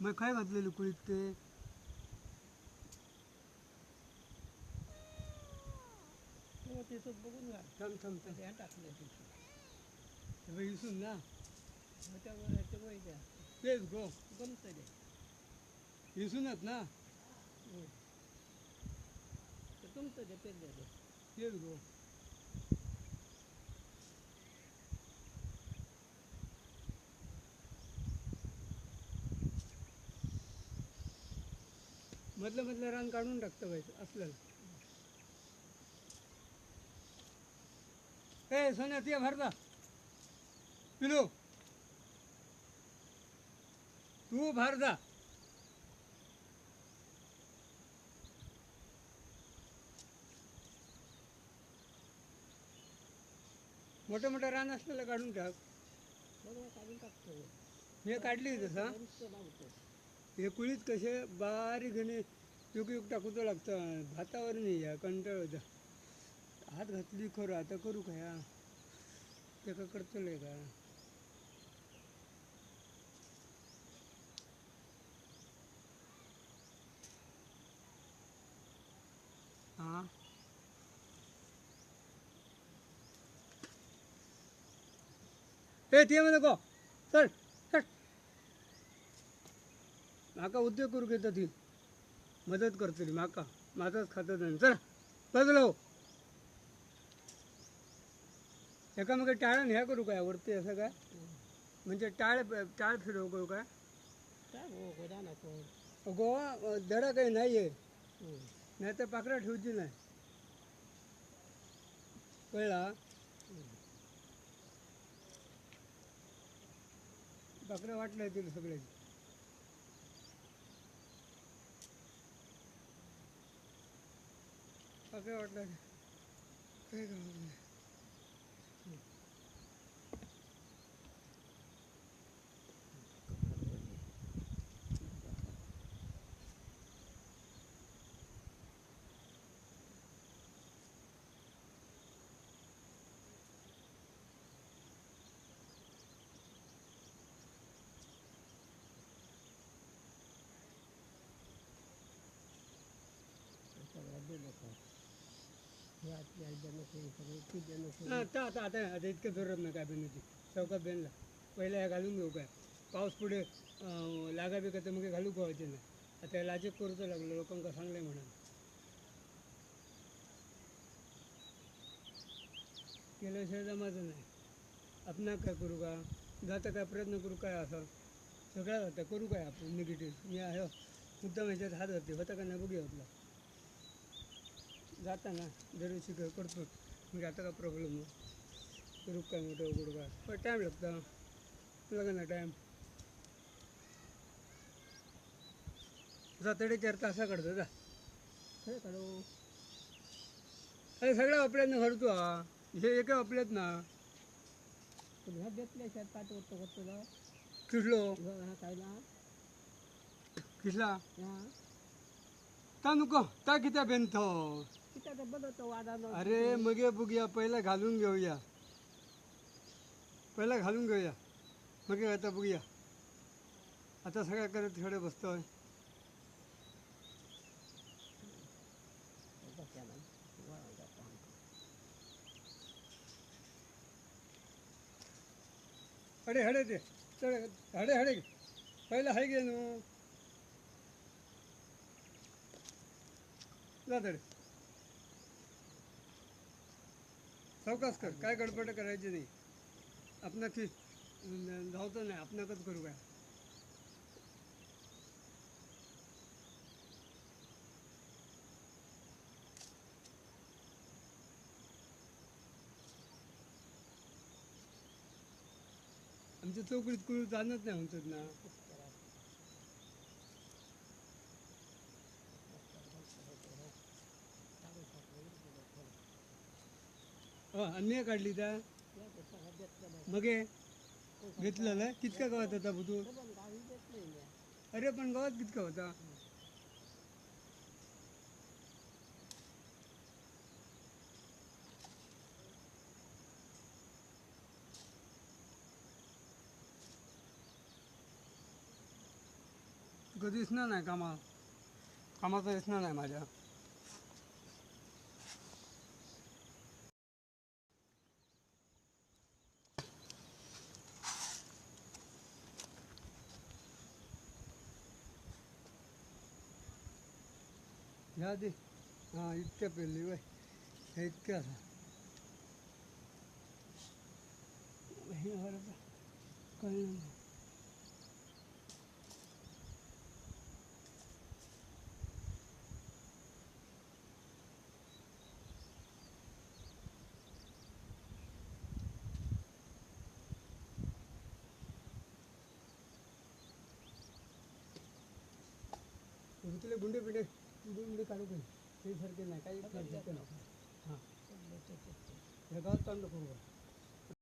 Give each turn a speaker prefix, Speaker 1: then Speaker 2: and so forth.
Speaker 1: मग काय घातलेली कुळीत ते?
Speaker 2: तिथं बघून घाल
Speaker 1: थांब थांब थांब.
Speaker 2: त्या टाकलं तिथं.
Speaker 1: हे बघ, इसून ना.
Speaker 2: मग वय
Speaker 1: तेच गो.
Speaker 2: गमतं
Speaker 1: इसूनच ना.
Speaker 2: हो. ते ते पेरलेलं
Speaker 1: तेच गो. मधलं मधलं रान काढून टाकतं पाहिजे असलं. ए सोन्या ते भरला पिलू. तू भार जा. मोठं मोठं रान असलेलं काढून टाक.
Speaker 2: काढून टाकतो.
Speaker 1: हे काढली तसा
Speaker 2: नुसतं
Speaker 1: हे कुळीत कसे बारीक घेणे युग युग टाकूचं लागतं. भातावर नाही या कंटाळ होता हात घातली खरं आता करू का या? त्याका का करतलंय का? हां? ए ते मध्ये गो चल. माका उद्योग करू घेता ती. मदत करतली माका. माझाच खातं नाही. चला बदलो एका मग टाळण ह्या करू काय? वरती असं काय? म्हणजे टाळ टाळ फिरव करू काय?
Speaker 2: हो
Speaker 1: गोवा दडा काही नाही आहे
Speaker 2: हो.
Speaker 1: नाही तर पाकरा ठेवची नाही. कळला पाकरा वाटलं तिला सगळ्याची. पाकरा वाटलं काय करावं?
Speaker 2: नाही दिलं का हे आजची आई द्या नको हे सगळं ती द्या नको
Speaker 1: हा, आता आता आता आता इतकं जोरात नाही काय बिनती चौकात बेनला. पहिला ह्या घालून घेऊ काय? पाऊस पुढे लागा बी तर मग घालू पाहिजे नाही? आता लाजक करूचं लागलं लोकांना सांगलंय म्हणा केल्याशिवाय जमायचं नाही. आपण काय करू का? जाता काय प्रयत्न करू काय असं? सगळ्या जातं करू काय आपण? निगेटिव्ह मी आहे मुद्दाम ह्याच्यात हात होते होता का नाही? बघूया आपला. जाताना दरवर्षी काय करतो. मग आता का प्रॉब्लेम करू काय मोठं उघडू काय पण टाईम लागता. लागा ना टाईम जा तडे चार तासा काढतो जा
Speaker 2: खरं काढू?
Speaker 1: अरे सगळ्या आपल्यात घडतो हा. हे एका आपल्यात ना
Speaker 2: ह्या शेत पाठ होतो का तुला
Speaker 1: किसलो?
Speaker 2: हा काय ना
Speaker 1: किसला?
Speaker 2: हा.
Speaker 1: ता नको. ता कित्या बेनतो अरे मगे बघूया पहिला घालून घेऊया. पहिला घालून घेऊया. मग आता बघूया आता सगळ्या करत थोडे बसतोय. हडे हडे ते चढ हडे हडे. पहिला हाय गे नू. जा तडे सावकाश कर काय गडबड करायची नाही. आपणाची धावतो नाही आपणाकच करू काय? आमच्या चौकडीत कुणी जाणत नाही म्हणतात ना. हो, अन्य काढली त्या मगे? घेतलेलं? कितका गावात होता बुतू अरे पण गावात कितका होता? तुका दिसणार नाही कामा? कामाचं दिसणार नाही माझ्या. ह्या दे हां इतक्या पेरली वय ह्या इतक्या असा हे बरोबर कळलं नाही ऋतूला गुंडे पिंडे गुंडे काढू काही ते सारखे नाही. काही नको हां. या गावात चालू करू